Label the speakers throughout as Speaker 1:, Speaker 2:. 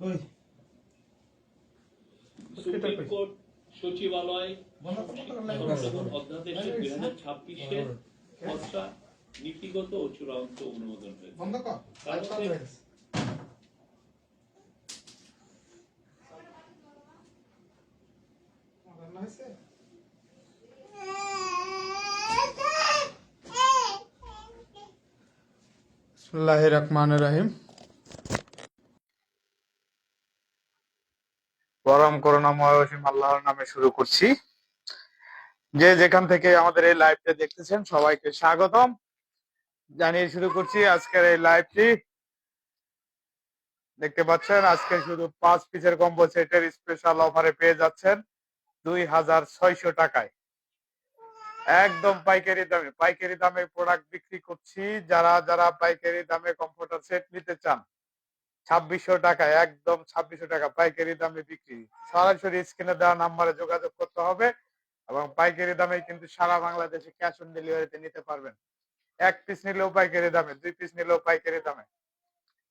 Speaker 1: ওই
Speaker 2: supreme court সচিবালয়
Speaker 1: বন্ধ করো, করো, লাইভ
Speaker 2: সংশোধন অধ্যাদেশের দুই হাজার ছাব্বিশের খসড়া নীতিগত ও চূড়ান্ত অনুমোদন হয়েছে
Speaker 1: বন্ধ কর লাইভ পরম করুণাময় অসীম আল্লাহর নামে শুরু করছি। যে যেখান থেকে আমাদের এই লাইভটা দেখতেছেন, সবাইকে স্বাগতম। জানিয়ে শুরু করছি আজকের এই লাইভটি দেখতে পাচ্ছেন, আজকে শুধু পাঁচ পিসের কম্বো সেটের স্পেশাল অফারে পেয়ে যাচ্ছেন দুই হাজার ছয়শো টাকায়। একদম পাইকারি দামে পাইকারি দামে প্রোডাক্ট বিক্রি করছি। যারা যারা পাইকারি দামে কম্পিউটার সেট নিতে চান ছাব্বিশশো টাকা, একদম ছাব্বিশশো টাকা পাইকারি দামে বিক্রি। সরাসরি স্ক্রিনে দেওয়া নাম্বারে যোগাযোগ করতে হবে এবং পাইকারি দামে কিন্তু সারা বাংলাদেশে ক্যাশ অন ডেলিভারিতে নিতে পারবেন। এক পিস নিলেও পাইকারি দামে, দুই পিস নিলেও পাইকারি দামে।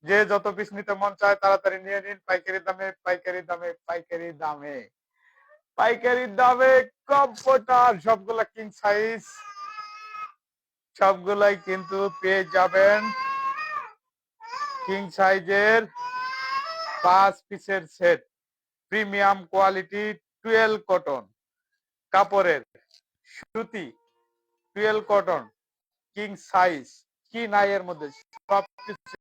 Speaker 1: যে যত পিস নিতে মন চায় তাড়াতাড়ি নিয়ে নিন পাইকারি দামে পাইকারি দামে পাইকারি দামে। পাইকারি দামে কম্পিউটার সবগুলা কিং সাইজ সবগুলাই কিন্তু পেয়ে যাবেন। কিং সাইজের পাঁচ পিসের set premium quality twelve cotton কাপড়ের সুতি টুয়েলভ কটন কিং সাইজ কি নাই এর মধ্যে? সব কিছু